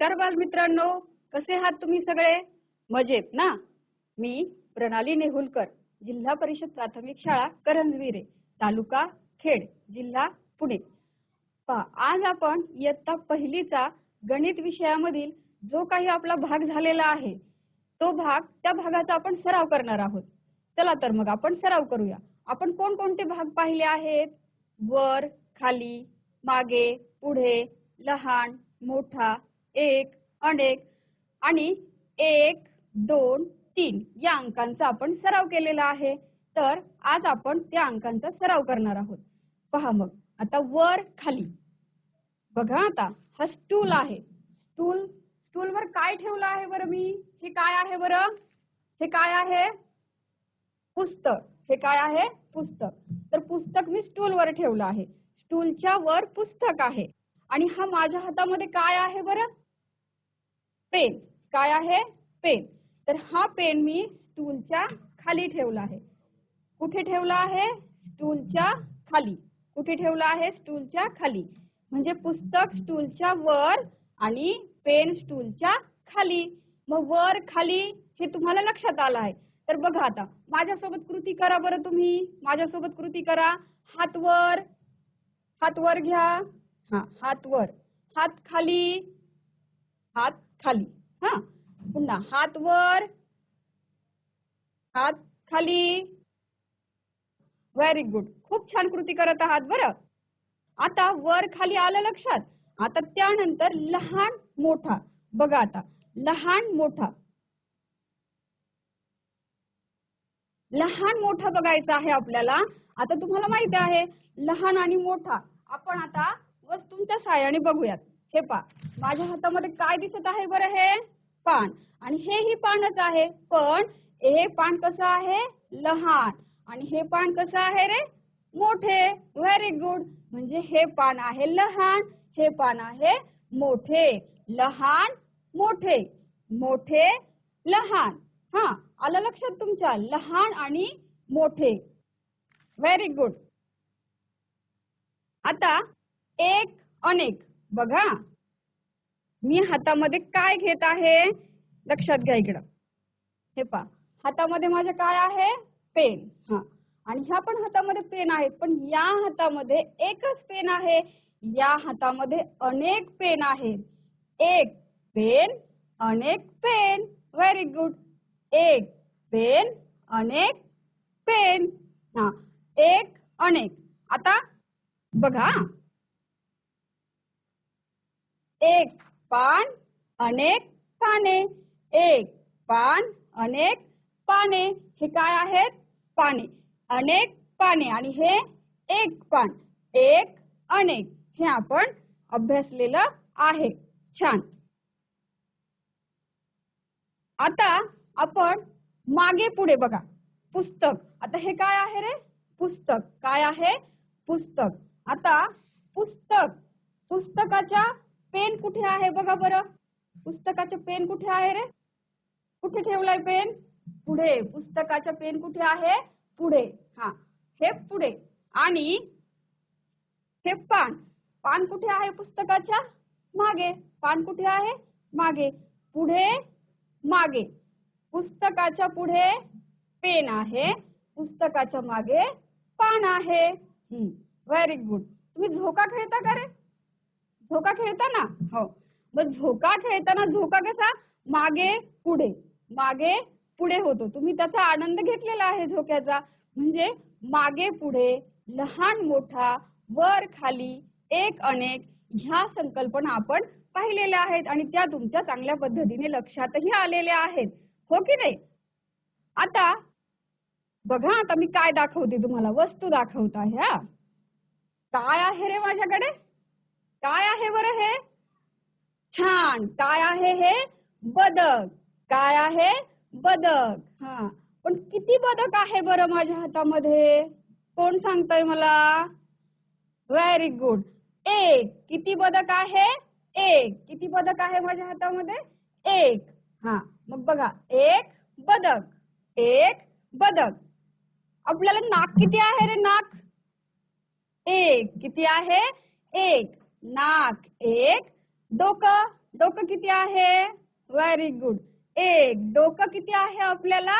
नमस्कार बालमित्रांनो. कसे आहात तुम्ही सगळे? मजेत ना? मी प्रणाली नेहुलकर जिल्हा परिषद प्राथमिक शाळा करंजविरे तालुका खेड जिल्हा पुणे. पहा आज आपण इयत्ता पहिलीचा गणित विषयामधील जो काही आपला भाग झालेला आहे तो भाग त्या भागाचा आपण सराव करणार आहोत. चला तर मग आपण सराव करूया. आपण कोणकोणते भाग पाहिले आहेत? वर खाली मागे पुढे लहान मोठा एक अनेक आणि एक दोन तीन या अंकांचा आपण सराव केलेला आहे. तर आज आपण त्या अंकांचा सराव करणार आहोत. पहा मग आता वर खाली. बघा आता हा स्टूल आहे. स्टूल स्टूलवर काय ठेवलं आहे बरं मी? हे काय आहे बरं? हे काय आहे? पुस्तक. हे काय आहे? पुस्तक. तर पुस्तक मी स्टूलवर ठेवलं आहे. स्टूलच्या वर पुस्तक आहे. आणि हा माझ्या हातामध्ये काय आहे बरं? पेन. काय आहे? पेन. तर हा पेन मी स्टूलच्या खाली ठेवला आहे. कुठे ठेवला आहे? स्टूलच्या खाली. कुठे ठेवला आहे? स्टूलच्या खाली. म्हणजे पुस्तक स्टूलच्या वर आणि पेन स्टूलच्या खाली. मग वर खाली हे तुम्हाला लक्षात आलं आहे. तर बघा आता. माझ्यासोबत कृती करा बरं तुम्ही. माझ्यासोबत कृती करा. हात वर. हात वर घ्या. हा हात वर. हात खाली. हात खाली. हा. पुन्हा हात वर. हात खाली. व्हेरी गुड खूप छान कृती करत आहात बरं. आता वर खाली आलं लक्षात. आता त्यानंतर लहान मोठा. बघा आता. लहान मोठा. लहान मोठा बघायचा आहे आपल्याला. आता तुम्हाला माहिती आहे लहान आणि मोठा. आपण आता वस्तूंच्या साहाय्याने बघूयात. हे पा माझ्या हातामध्ये काय दिसत आहे बरं हे? पान. आणि हे ही पानच आहे पण हे पान कसं आहे? लहान. आणि हे पान कसं आहे रे? मोठे. व्हेरी गुड म्हणजे हे पान आहे लहान हे पान आहे मोठे. लहान मोठे. मोठे लहान. हा आलं लक्षात तुमच्या? लहान आणि मोठे. व्हेरी गुड आता एक अनेक. बघा. मी हातामध्ये काय घेत आहे? लक्षात घ्या इकडं. हे पा हातामध्ये माझ्या काय आहे? पेन. हा. आणि ह्या पण हातामध्ये पेन आहेत पण या हातामध्ये एकच पेन आहे. या हातामध्ये अनेक पेन आहेत. एक पेन अनेक पेन. व्हेरी गुड एक पेन अनेक पेन. हा. एक अनेक. आता बघा. एक पान अनेक पाने. एक पान अनेक पाने. हे काय आहेत? पाने. अनेक पाने. आणि हे एक पान. एक अनेक. हे आपण अभ्यासलेलं आहे. छान. आता आपण मागे पुढे बघा. पुस्तक. आता हे काय आहे रे? पुस्तक. काय आहे? पुस्तक. आता पुस्तक. पुस्तकाच्या पेन कुठे आहे बघा बरं. पुस्तकाचे पेन कुठे आहे रे? कुठे ठेवलाय पेन? पुढे. पुस्तकाचा पेन कुठे आहे? पुढे. हा. हे पुढे. आणि हे पान. पान कुठे आहे पुस्तकाच्या? मागे. पान कुठे आहे? मागे. पुढे मागे. पुस्तकाच्या पुढे पेन आहे. पुस्तकाच्या मागे पान आहे. व्हेरी गुड तुम्ही झोका खेळता का रे? झोका खेळताना? हो. मग झोका खेळताना झोका कसा? मागे पुढे. मागे पुढे होतो. तुम्ही त्याचा आनंद घेतलेला आहे झोक्याचा म्हणजे मागे पुढे लहान मोठा वर खाली एक अनेक ह्या संकल्पना आपण पाहिलेल्या आहेत आणि त्या तुमच्या चांगल्या पद्धतीने लक्षातही आलेल्या आहेत. हो की नाही? आता बघा आता मी काय दाखवते तुम्हाला? वस्तू दाखवत आहे हा. काय आहे रे माझ्याकडे? काय आहे बरं हे? छान. काय आहे हे? बदक काय आहे? बदक हा. पण किती बदक आहे बरं माझ्या हातामध्ये? कोण सांगतय मला? व्हेरी गुड एक. किती बदक आहे? एक. किती बदक आहे माझ्या हातामध्ये? एक. हा. मग बघा. एक बदक एक बदक आपल्याला नाक किती आहे रे नाक? एक. किती आहे? एक. नाक एक डोकं डोकं किती आहे? व्हेरी गुड एक डोकं किती आहे आपल्याला?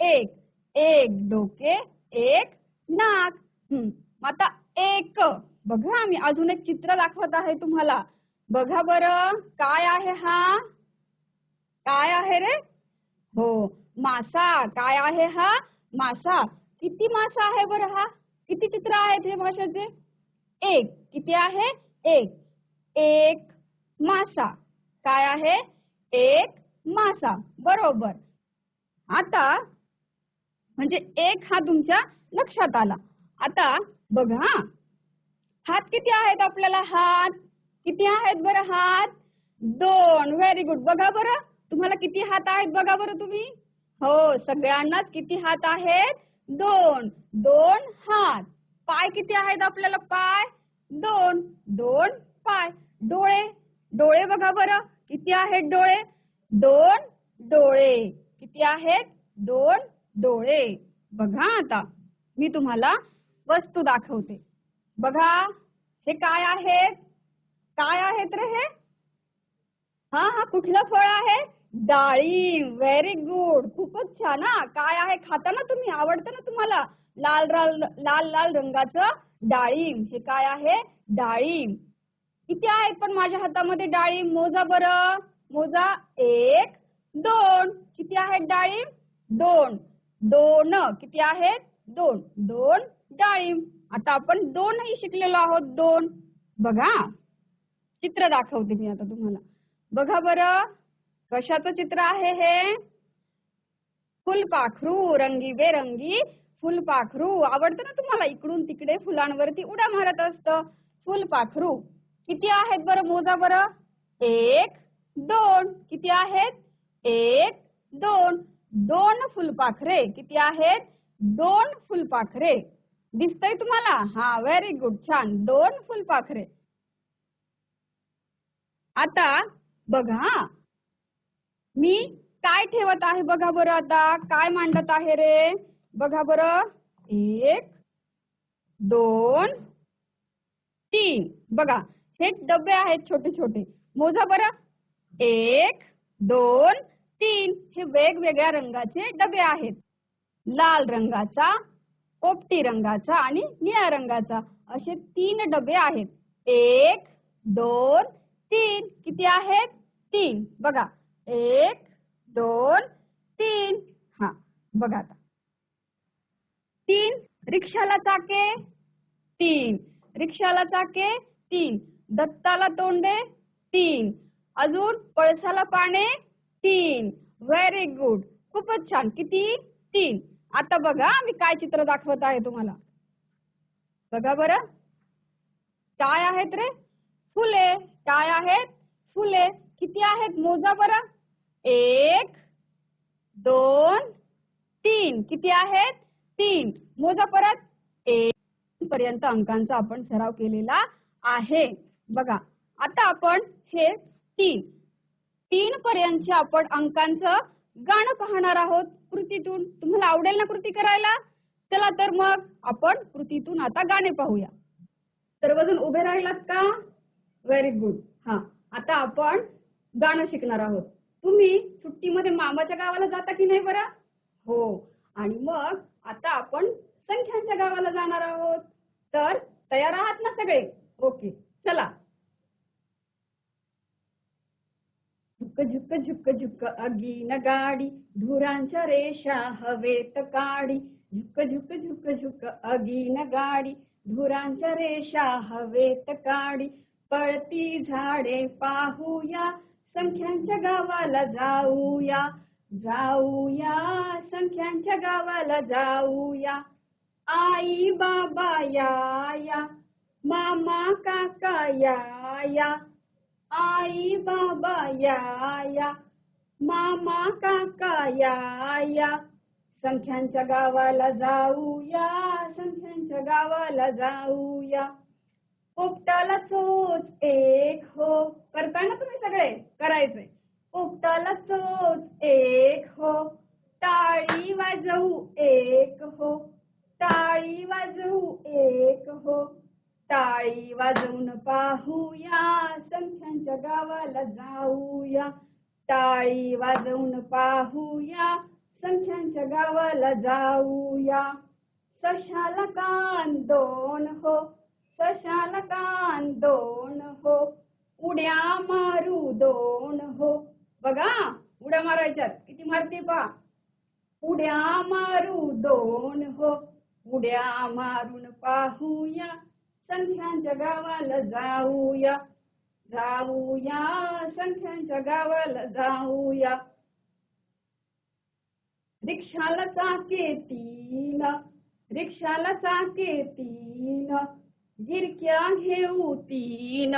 एक. एक डोके एक नाक. हम्म. आता एक. बघा मी अजून एक चित्र दाखवत आहे तुम्हाला. बघा बर काय आहे हा? काय आहे रे? हो मासा. काय आहे हा? मासा. किती मासा आहे बरं हा? किती चित्र आहेत हे माशाचे? एक. किती आहे? एक एक मासा. काय आहे? एक मासा. बरोबर. आता म्हणजे एक हा तुमच्या लक्षात आला. आता बघा हा. हात किती आहेत आपल्याला? हात. किती आहेत बरं हात? दोन. व्हेरी गुड बघा बरं. तुम्हाला किती हात आहेत बघा बरं तुम्ही? हो सगळ्यांनाच किती हात आहेत? दोन. दोन हात. पाय किती आहेत आपल्याला? पाय दोन दोन पाय. डोळे डोळे बघा बरं. किती आहेत डोळे? दोन डोळे. किती आहेत? दोन डोळे. बघा आता. मी तुम्हाला वस्तू दाखवते. बघा. हे काय आहेत? काय आहेत रे हे? हा हा कुठलं फळ आहे? डाळिंब व्हेरी गुड खूपच छान हा. काय आहे? खाता ना तुम्ही. आवडतं ना तुम्हाला. लाल लाल लाल लाल रंगाचं डाळिंब. हे काय आहे? डाळिंब. किती आहेत पण माझ्या हातामध्ये डाळिंब. मोजा बरं. मोजा एक दोन. किती आहेत डाळिंब? दोन. दोन. किती आहेत दोन. दोन डाळिंब. आता आपण दोनही शिकलेलो आहोत. दोन. बघा. चित्र दाखवते मी आता तुम्हाला. बघा बरं. कशाचं चित्र आहे हे? फुलपाखरू रंगीबेरंगी फुलपाखरू आवडतं ना तुम्हाला इकडून तिकडे फुलांवरती? उड्या मारत असतं. फुलपाखरू किती आहेत बरं मोजा बरं? एक दोन. किती आहेत? एक दोन. दोन फुलपाखरे किती आहेत? दोन फुलपाखरे दिसतंय तुम्हाला? हा व्हेरी गुड छान. दोन फुलपाखरे आता बघा. मी काय ठेवत आहे बघा बरं आता? काय मांडत आहे रे? बघा बरं. एक दोन तीन. बघा हे डबे आहेत छोटे छोटे मोजा बरं. एक दोन तीन. हे वेगवेगळ्या रंगाचे डबे आहेत. लाल रंगाचा पोपटी रंगाचा आणि निळ्या रंगाचा. असे तीन डबे आहेत. एक दोन तीन. किती आहेत? तीन. बघा. एक दोन तीन. हा बघा आता. तीन रिक्षाला चाके तीन. रिक्षाला चाके तीन. दत्ताला तोंडे तीन. अजून पळसाला पाने तीन. व्हेरी गुड खूपच छान. किती? तीन. आता बघा मी काय चित्र दाखवत आहे तुम्हाला. बघा बरं. काय आहेत रे. फुले. काय आहेत फुले. किती आहेत? मोजा बरं. एक दोन तीन. किती आहेत? तीन. मोजा परत. एक पर्यंत अंकांचा आपण सराव केलेला आहे. बघा आता आपण हे तीन. तीन पर्यंतच्या आपण अंकांचं गाणं पाहणार आहोत कृतीतून. तुम्हाला आवडेल ना कृती करायला? चला तर मग आपण कृतीतून आता गाणे पाहूया. सर्वजण उभे राहिलात का? व्हेरी गुड हा आता आपण गाणं शिकणार आहोत. तुम्ही सुट्टीमध्ये मामाच्या गावाला जाता की नाही बरं? हो. आणि मग आता आपण संख्यांच्या गावाला जाणार आहोत. तर तयार आहात ना सगळे? ओके चला. झुक झुक झुक झुक अगीन गाडी धुरांच्या रेषा हवेत काडी. झुक झुक झुक झुक अगीन गाडी धुरांच्या रेषा हवेत काडी. पळती झाडे पाहूया संख्यांच्या गावाला जाऊया. जाऊया संख्यांच्या गावाला जाऊया. आई बाबा या या मामा काका या या आई बाबा या या मामा काका या या संख्यांच्या गावाला जाऊया संख्यांच्या गावाला जाऊया. पोपटाला चोच एक हो. करताय ना तुम्ही सगळे? करायचंय. उपटाला चोच एक हो. टाळी वाजवू एक हो. टाळी वाजवू एक हो. टाळी वाजवून पाहूया संख्यांच्या गावाला जाऊया. टाळी वाजवून पाहूया संख्यांच्या गावाला जाऊया. सशाला कान दोन हो. सशाला कान दोन हो. उड्या मारू दोन हो. बघा उड्या मारायच्यात. किती मारते पहा. उड्या मारू दोन हो. उड्या मारून पाहूया. संख्यांच्या गावाला जाऊया. जाऊया संख्यांच्या गावाला जाऊया. रिक्षाला चाके तीन. रिक्षाला चाके तीन. गिरक्या घेऊ तीन.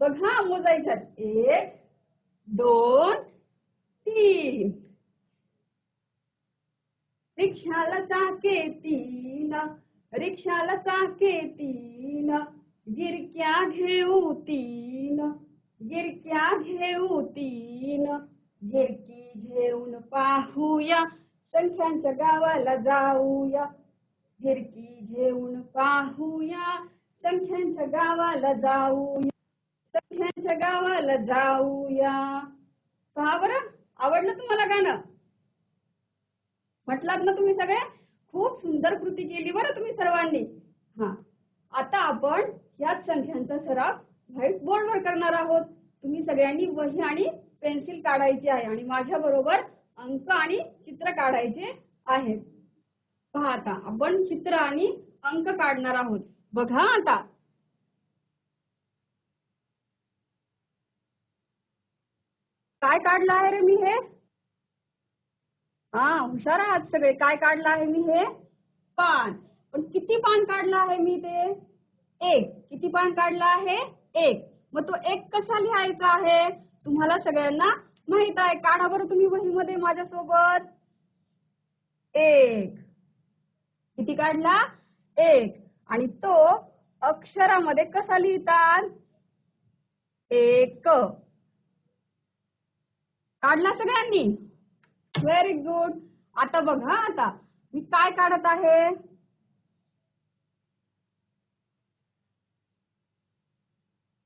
बघा मोजायच्यात. एक दोन तीन. रिक्षाला चाके तीन रिक्षाला चाके तीन. गिरक्या घेऊ तीन गिरक्या घेऊ तीन. गिरकी घेऊन पाहूया संख्यांच्या गावाला जाऊया. गिरकी घेऊन पाहूया संख्यांच्या गावाला जाऊया. संख्यांच्या गावाला जाऊया. पहा बरं आवडलं तुम्हाला गाणं? म्हटलात ना तुम्ही सगळे खूप सुंदर कृती केली बरं तुम्ही सर्वांनी. हा आता आपण याच संख्यांचा सराव व्हाईट बोर्डवर करणार आहोत. तुम्ही सगळ्यांनी वही आणि पेन्सिल काढायची आहे आणि माझ्या बरोबर अंक आणि चित्र काढायचे आहेत. पहा आता आपण चित्र आणि अंक काढणार आहोत. बघा आता. काय काढलं आहे रे मी हे? हा हुशार आहात सगळे. काय काढलं आहे मी हे? पान. पण किती पान काढलं आहे मी ते? एक. किती पान काढलं आहे? एक. मग तो एक कसा लिहायचा आहे? तुम्हाला सगळ्यांना माहीत आहे. काढा बरं तुम्ही वहीमध्ये माझ्यासोबत. एक. किती काढला? एक. आणि तो अक्षरामध्ये कसा लिहितात? एक. काढला सगळ्यांनी? व्हेरी गुड आता बघा आता. मी काय काढत आहे?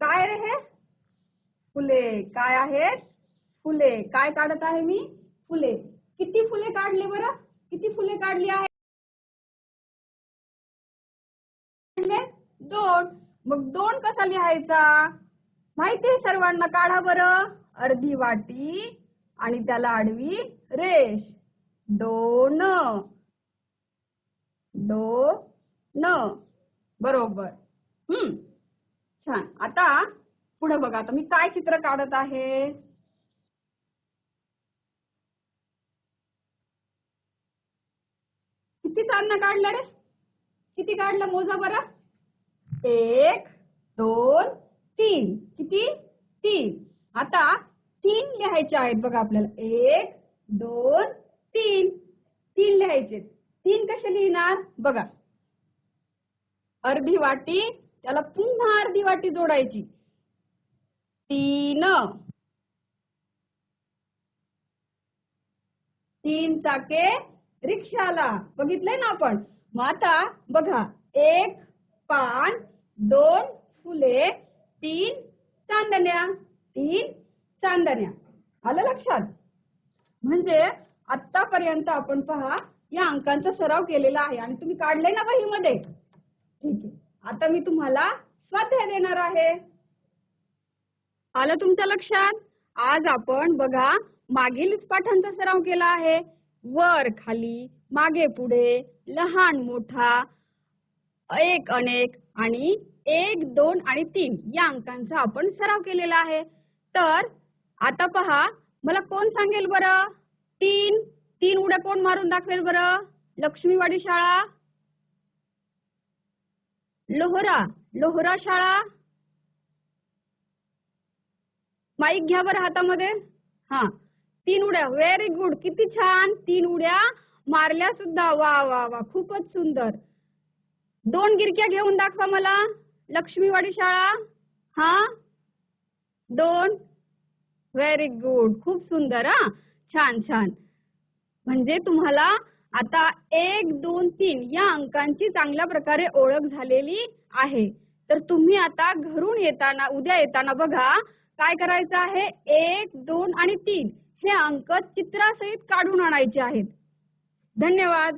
काय रे हे? फुले. काय आहेत? फुले. काय काढत आहे मी? फुले. किती फुले काढले बरं? किती फुले काढली आहे? दोन. मग दोन कसा लिहायचा? माहितीये सर्वांना काढा बरं? अर्धी वाटी आणि त्याला आडवी रेष. दोन. दोन. बरोबर. हम्म. छान. आता पुढे बघा आता मी काय चित्र काढत आहे? किती चांदणं काढलं रे? किती काढलं मोजा बरं? एक दोन तीन. किती? तीन. आता तीन लिहायचे आहेत बघा आपल्याला. एक दोन तीन. तीन लिहायचे. तीन कसे लिहिणार? बघा. अर्धी वाटी त्याला पुन्हा अर्धी वाटी जोडायची. तीन. तीन चाके रिक्षाला. बघितलंय ना आपण? मग आता बघा. एक पान दोन फुले तीन चांदण्या तीन चांदण्या. आलं लक्षात? म्हणजे आतापर्यंत आपण पहा या अंकांचा सराव केलेला आहे आणि तुम्ही काढले ना वहीमध्ये? ठीक आहे. आता मी तुम्हाला स्वाध्याय देणार आहे. आलं तुमच्या लक्षात? आज आपण बघा मागील पाठांचा सराव केला आहे. वर खाली मागे पुढे लहान मोठा एक अनेक आणि एक दोन आणि तीन या अंकांचा आपण सराव केलेला आहे. तर आता पहा मला कोण सांगेल बरं? तीन तीन उड्या कोण मारून दाखवेल बरं? लक्ष्मीवाडी शाळा? लोहरा लोहरा शाळा? माईक घ्या बरं हातामध्ये. हा तीन उड्या. व्हेरी गुड किती छान. तीन उड्या मारल्या सुद्धा. वा वा वा. खूपच सुंदर. दोन गिरक्या घेऊन दाखवा मला. लक्ष्मीवाडी शाळा? हा? दोन? व्हेरी गुड खूप सुंदर हा? छान छान. म्हणजे तुम्हाला आता एक दोन तीन या अंकांची चांगल्या प्रकारे ओळख झालेली आहे. तर तुम्ही आता घरून येताना उद्या येताना बघा काय करायचं आहे? एक दोन आणि तीन हे अंक चित्रासहित काढून आणायचे आहेत. धन्यवाद.